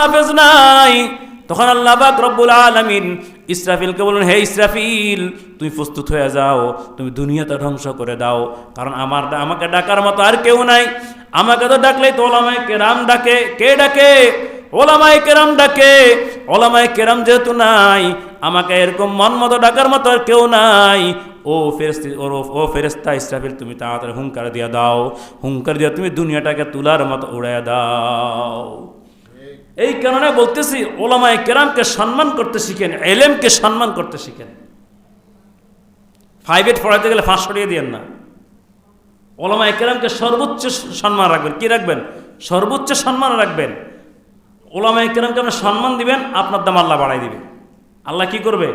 হাফেজ নাই। তখন আল্লাহ পাক রব্বুল আলামিন ইসরাফিলকে বলুন হে ইসরাফিল, তুমি প্রস্তুত হয়ে যাও, তুমি দুনিয়াটা ধ্বংস করে দাও। কারণ আমার আমাকে ডাকার মতো আর কেউ নাই। আমাকে তো ডাকলেই তো ওলামায় কেরাম ডাকে। কে ডাকে? ওলামায় কেরাম ডাকে। ওলামায় কেরাম যেহেতু নাই, আমাকে এরকম মন মতো ডাকার মতো আর কেউ নাই। ও ফেরেস্তি ও ও ফেরেস্তা ইসরাফিল, তুমি তাড়াতাড়ি হুঙ্কার দিয়া দাও। হুঙ্কার দিয়া তুমি দুনিয়াটাকে তুলার মতো উড়াইয়া দাও। এই কারণে বলতেছি, ওলামায় কেরামকে সম্মান করতে শিখেন, এলেমকে সম্মান করতে শিখেন। ফাইভ এইট পড়াইতে গেলে ফাঁস সরিয়ে দিয়েন না। ওলামায় কেরামকে সর্বোচ্চ সম্মান রাখবেন। কি রাখবেন? সর্বোচ্চ সম্মান রাখবেন। ওলামায় কেরামকে আপনি সম্মান দিবেন, আপনার দাম আল্লাহ বাড়াই দিবে। আল্লাহ কি করবে?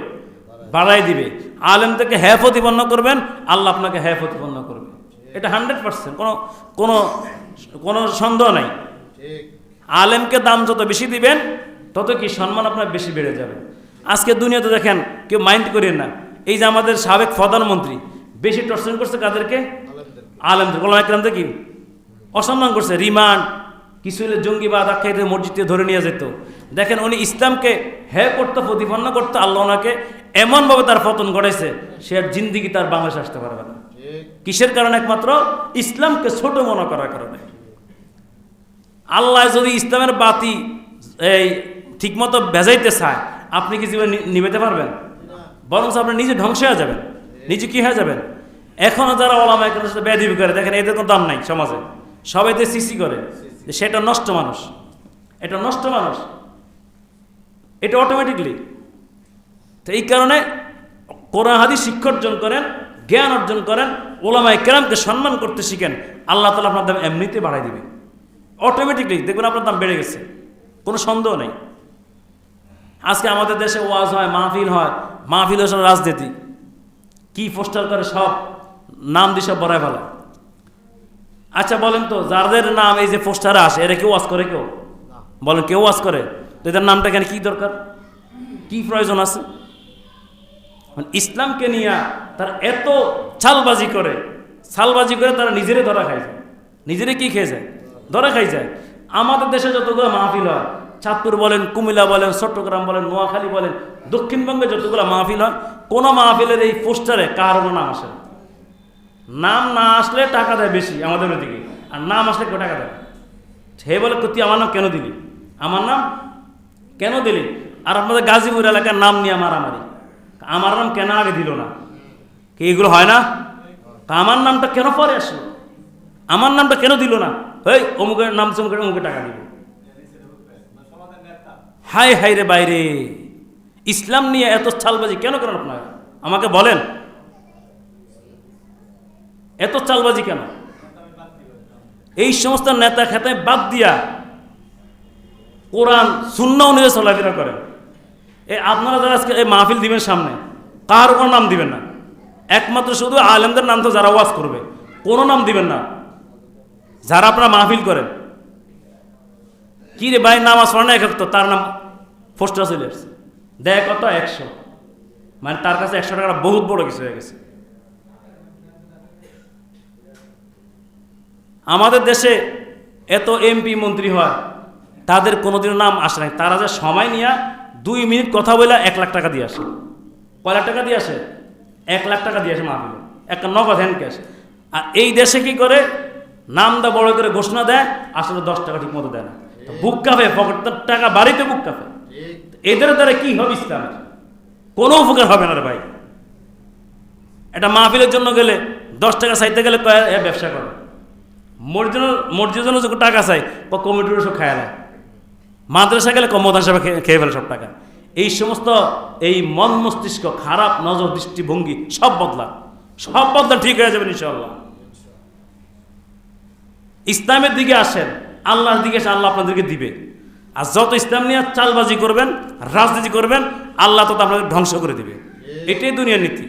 বাড়াই দিবে। আলেম থেকে হ্যাঁ প্রতিপন্ন করবেন, আল্লাহ আপনাকে হ্যাঁ প্রতিপন্ন করবে। এটা হান্ড্রেড পার্সেন্ট কোনো কোনো কোনো সন্দেহ নাই। আলেমকে দাম যত বেশি দিবেন তত কি সম্মান আপনার বেশি বেড়ে যাবে। আজকে দুনিয়াতে দেখেন কেউ মাইন্ড করেন না। এই যে আমাদের সাবেক প্রধানমন্ত্রী বেশি টর্চন করছে কাদেরকে? আলেমদের। গোলাম একরামদের কি? অসম্মান করছে রিমান্ড কিছু হলে জঙ্গিবাদ আখ্যায়িত মসজিদে ধরে নিয়ে যেত। দেখেন উনি ইসলামকে হে করতে প্রতিপন্ন করতে আল্লাহ ওনাকে এমনভাবে তার পতন ঘটাইছে সে আর জিন্দিগি তার বাংলাদেশ আসতে পারবে না। কিসের কারণে একমাত্র? ইসলামকে ছোট মনে করার কারণে। আল্লাহ যদি ইসলামের বাতি, এই, ঠিকমতো বেজাইতে চায়, আপনি কি জীবনে নিবেতে পারবেন? বরং আপনি নিজে ধ্বংস হয়ে যাবেন। নিজে কি হয়ে যাবেন? এখনও যারা ওলামা একজনের সাথে বেদিবি করে, দেখেন এদের কোনো দাম নাই সমাজে। সবাই তো সিসি করে। সেটা নষ্ট মানুষ। এটা নষ্ট মানুষ। এটা অটোমেটিকলি তো এই কারণে কোরআন হাদিস শিক্ষা অর্জন করেন, জ্ঞান অর্জন করেন, ওলামায় কেরামকে সম্মান করতে শিখেন, আল্লাহ তালা আপনার দাম এমনিতে বাড়াই দিবে। অটোমেটিকলি দেখবেন আপনার দাম বেড়ে গেছে। কোনো সন্দেহ নেই। আজকে আমাদের দেশে ওয়াজ হয়, মাহফিল হয়, মাহফিল সব রাজনীতি। কি পোস্টার করে সব নাম দিয়ে সব বড়ায় ফেলা। আচ্ছা বলেন তো, যাদের নাম এই যে পোস্টারে আসে, এরা কেউ ওয়াজ করে কেউ? বলেন, কেউ ওয়াজ করে? তো এদের নামটা কেন কী দরকার? কি প্রয়োজন আছে? মানে ইসলামকে নিয়ে তারা এত ছালবাজি করে ছালবাজি করে তারা নিজেরে ধরা খাই যায় নিজেরে কি খেয়ে যায় ধরা খাই যায়। আমাদের দেশে যতগুলো মাহফিল হয়, চাঁদপুর বলেন, কুমিল্লা বলেন, চট্টগ্রাম বলেন, নোয়াখালী বলেন, দক্ষিণবঙ্গে যতগুলো মাহফিল হয়, কোনো মাহফিলের এই পোস্টারে কারও না আসে নাম না আসলে টাকা দেয় বেশি আমাদের ওদিকে, আর নাম আসলে কেউ টাকা দেয় সে বলে তুই আমার নাম কেন দিলি? আমার নাম? কেন দিলি? আর আপনাদের গাজীপুর এলাকার নাম নিয়ে মারামারি। আমার নাম কেন আগে দিল না? কি, এগুলো হয় না? আমার নামটা কেন পরে আসলো? আমার নামটা কেন দিল না? এই অমুকের নাম চমুকের অমুকে টাকা দিব। হাই হাই রে বাইরে। ইসলাম নিয়ে এত চালবাজি কেন করেন আপনারা? আমাকে বলেন। এত চালবাজি কেন? এই সমস্ত নেতা খেতায় বাদ দিয়া কোরআন শূন্য অনুযায়ী চলাফেরা করেন। এই আপনারা যারা আজকে এই মাহফিল দিবেন সামনে, কার কোনো নাম দিবেন না। একমাত্র শুধু আলেমদের নাম তো যারা ওয়াজ করবে, কোনো নাম দিবেন না। যারা আপনারা মাহফিল করেন। কি রে ভাই, নামাজ পড়ে না এক তার নাম পোস্টার চলে আসছে। দেয় কত একশো। মানে তার কাছে একশো টাকাটা বহুত বড় কিছু হয়ে গেছে। আমাদের দেশে এত এমপি মন্ত্রী হয় তাদের কোনোদিনও নাম আসে নাই। তারা যে সময় নিয়ে দুই মিনিট কথা বলে এক লাখ টাকা দিয়ে আসে। কয় লাখ টাকা দিয়ে আসে? এক লাখ টাকা দিয়ে আসে মাহফিল। একটা নগদ হ্যান্ড ক্যাশ আর এই দেশে কি করে নামটা বড় করে ঘোষণা দেয়, আসলে দশ টাকা ঠিক মতো দেয় না। বুক কাফে পকেটের টাকা বাড়িতে বুক কাফে এদের দ্বারা কি হবে ইসলামের? কোনো উপকার হবে না রে ভাই। এটা মাহফিলের জন্য গেলে দশ টাকা চাইতে গেলে ব্যবসা করো। মসজিদ জন্য যখন টাকা চাই বা কমিটির সব খায় না। মাদ্রাসা গেলে কমদান সাহেব খেয়ে ফেলে সব টাকা। এই সমস্ত, এই মন মস্তিষ্ক, খারাপ নজর, দৃষ্টিভঙ্গি, সব বদলা সব বদলা ঠিক হয়ে যাবে ইনশাল্লাহ ইসলামের দিকে আসেন, আল্লাহর দিকে এসে আল্লাহ আপনাদেরকে দিবে। আর যত ইসলাম নিয়ে চালবাজি করবেন, রাজনীতি করবেন, আল্লাহ তো আপনাদের ধ্বংস করে দিবে। এটাই দুনিয়ার নীতি।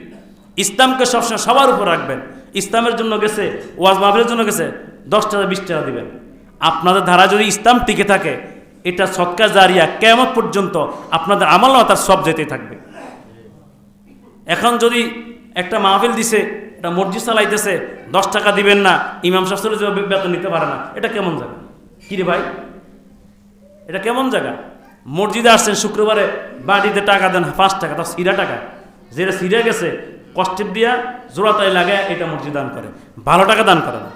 ইসলামকে সবসময় সবার উপর রাখবেন। ইসলামের জন্য গেছে, ওয়াজ মাহফিলের জন্য গেছে দশ টাকা বিশ টাকা দিবেন। আপনাদের ধারা যদি ইসলাম টিকে থাকে, এটা সৎকা জারিয়া কেমন পর্যন্ত আপনাদের আমল তার সব যেতেই থাকবে। এখন যদি একটা মাহফিল দিছে একটা মসজিদ চালাইতেছে, দশ টাকা দিবেন না, ইমাম শাস্ত্রের যে বেতন নিতে পারে না। এটা কেমন জায়গা? কি রে ভাই? এটা কেমন জায়গা? মসজিদে আসছেন শুক্রবারে, বাড়িতে টাকা দেন, পাঁচ টাকা তার সিরা টাকা। যেটা সিরা গেছে কষ্টেপ দিয়া জোড়াতাই লাগে এটা মসজিদ দান করে। ভালো টাকা দান করে না।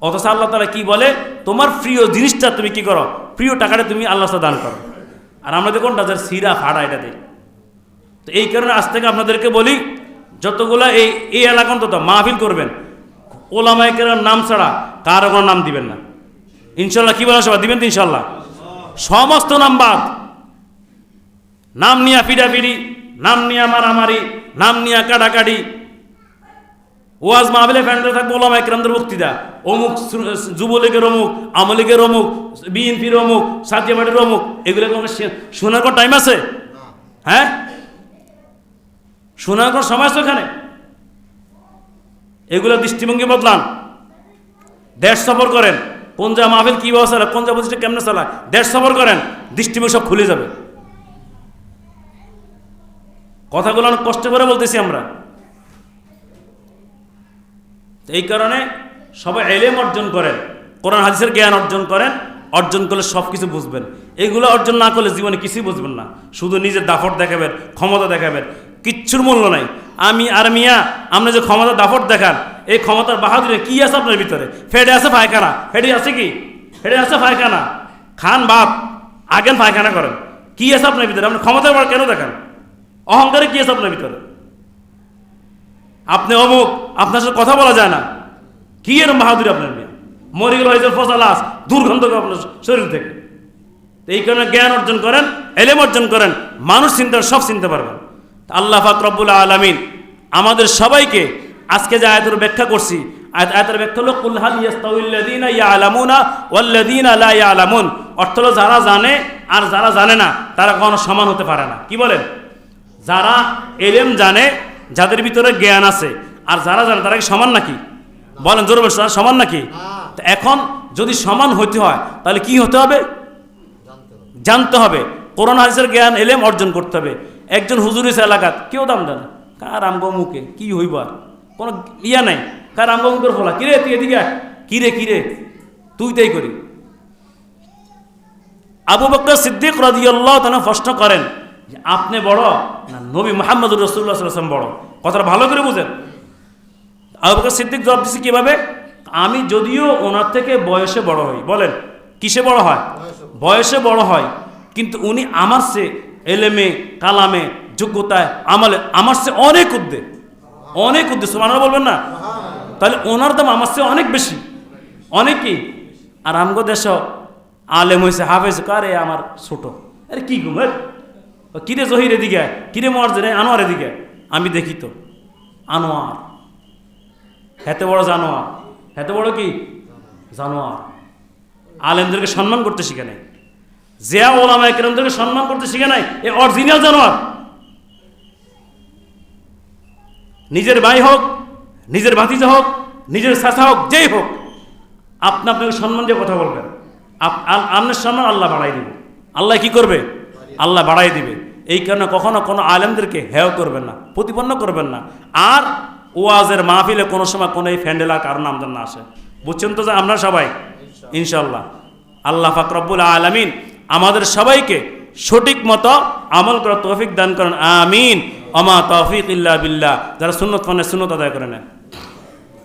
অথচ আল্লাহ তালা কি বলে? তোমার প্রিয় জিনিসটা তুমি কি করো? প্রিয় টাকাটা তুমি আল্লাহ দান করো। আর আমাদের কোনটা যার সিরা ফাড়া এটা দেয়। তো এই কারণে আজ থেকে আপনাদেরকে বলি যতগুলা এই এই এলাকা অন্তত মাহফিল করবেন ওলামাইকের নাম ছাড়া কারও কোনো নাম দিবেন না। ইনশাল্লাহ কি বলেন সবাই দিবেন তো ইনশাল্লাহ। সমস্ত নাম বাদ। নাম নিয়া পিড়াপিড়ি, নাম নিয়া মারামারি, নাম নিয়া কাটাকাটি। ওয়াজ মাহবিলে ফ্যান্ডে থাকব ওলামা একরামদের বক্তৃতা। অমুক যুবলীগের অমুক, আমলীগের অমুক, বিএনপির অমুক সাথিয়াবাড়ির অমুক, এগুলো শোনার কোনো টাইম আছে? হ্যাঁ? সময় আছে ওখানে এগুলো দৃষ্টিভঙ্গি বদলান। দেশ সফর করেন। কোন যা মাহফিল কী ব্যবস্থা কোন যা বুঝতে কেমনে চালায়, দেশ সফর করেন, দৃষ্টিভঙ্গি সব খুলে যাবে। কথাগুলো অনেক কষ্ট করে বলতেছি আমরা। এই কারণে সবাই এলেম অর্জন করেন, কোরআন, হাদিসের জ্ঞান অর্জন করেন, অর্জন করলে সব কিছু বুঝবেন। এগুলো অর্জন না করলে জীবনে কিছুই বুঝবেন না। শুধু নিজের দাফট দেখাবেন, ক্ষমতা দেখাবেন কিচ্ছুর মূল্য নাই। আমি আর মিয়া, আপনি যে ক্ষমতা দাফট দেখান, এই ক্ষমতার বাহাদুরে কি আছে আপনার ভিতরে? ফেডে আছে পায়খানা। ফেডে আছে কি? ফেডে আছে পায়খানা। খান বাপ, আগেন পায়খানা করেন। কি আছে আপনার ভিতরে? আপনি ক্ষমতার বার কেন দেখান? অহংকারে কি আছে আপনার ভিতরে? আপনি অমুক, আপনার সাথে কথা বলা যায় না। কি এরম বাহাদুরি আপনার মেয়ে? মরে গেল হয়েছে ফসালাস দুর্গন্ধ আপনার শরীর থেকে। এই কারণে জ্ঞান অর্জন করেন, এলেম অর্জন করেন, মানুষ চিন্তা, সব চিনতে পারবেন। আল্লাহ ফাকরবুল আলমিন আমাদের সবাইকে আজকে যে আয়াতের ব্যাখ্যা করছি আয়াত- আয়াতের ব্যাখ্যা হলো কুলহাল ইয়াস্তাউল্লাযীনা ইয়ালামুনা ওয়াল্লাযীনা লা ইয়ালামুন অর্থ হলো যারা জানে আর যারা জানে না তারা কখনো সমান হতে পারে না। কি বলেন? যারা এলেম জানে যাদের ভিতরে জ্ঞান আছে আর যারা জানে তারা কি সমান নাকি? বলেন জোর তারা সমান নাকি? তো এখন যদি সমান হতে হয় তাহলে কি হতে হবে। জানতে হবে। কোরআন হাদিসের জ্ঞান এলেম অর্জন করতে হবে। একজন হুজুর হিসেবে এলাকাত কেউ দাম দেয় না কার আমগো মুখে কি হইব আর? কোনো ইয়া নাই। কার আমগো মুখের ফলা? কিরে তুই এদিকে। কিরে কিরে? তুই তাই করি। আবু বকর সিদ্দিক রাদিয়াল্লাহ তাআলা প্রশ্ন করেন যে আপনি বড় না নবী মোহাম্মদ রসুল্লাহ সাল্লাম বড়? কথাটা ভালো করে বুঝেন। আবু বকর সিদ্দিক জবাব দিচ্ছে কীভাবে? আমি যদিও ওনার থেকে বয়সে বড় হই। বলেন কিসে বড় হয়? বয়সে বড়। হয়। কিন্তু উনি আমার সে এলেমে, কালামে, যোগ্যতায়, আমলে, আমার সে অনেক উদ্দে অনেক উদ্দেশ্য মানা বলবেন না? তাহলে ওনার দাম আমার চেয়ে অনেক বেশি। অনেকই আর আমগো দেশ আলেম হয়েছে হাফেজ, কারে আমার ছোট? আরে কি ঘুমের কিরে জহির এদিকে? কিরে মর্জে রে আনোয়ার এদিকে? আমি দেখি তো, আনোয়ার। হেতে বড় জানোয়ার। হেতে বড় কি? জানোয়ার। আলেমদেরকে সম্মান করতে শিখে নাই। জিয়া ওলামা একরামদেরকে সম্মান করতে শিখে নাই। এ অরিজিনাল জানোয়ার। নিজের ভাই হোক, নিজের ভাতিজা হোক, নিজের চাচা হোক, যেই হোক, আপনি আপনাকে সম্মান দিয়ে কথা বলবেন। আপ- আপনার সম্মান আল্লাহ বাড়াই দিবে। আল্লাহ কি করবে? আল্লাহ বাড়াই দিবে। এই কারণে কখনো কোনো আলেমদেরকে হেয় করবেন না, প্রতিপন্ন করবেন না। আর ওয়াজের মাহফিলে কোনো সময় কোনো এই ফ্যান্ডেলার কারণ আমাদের না আসে। বুঝছেন তো যে আমরা সবাই? ইনশাল্লাহ আল্লাহ ফাকরবুল আলমিন আমাদের সবাইকে সঠিক মতো আমল করা তৌফিক দান করেন। আমিন। অমা তৌফিক ইল্লা বিল্লাহ। যারা সুন্নত মানে সুন্নত আদায় করে নেন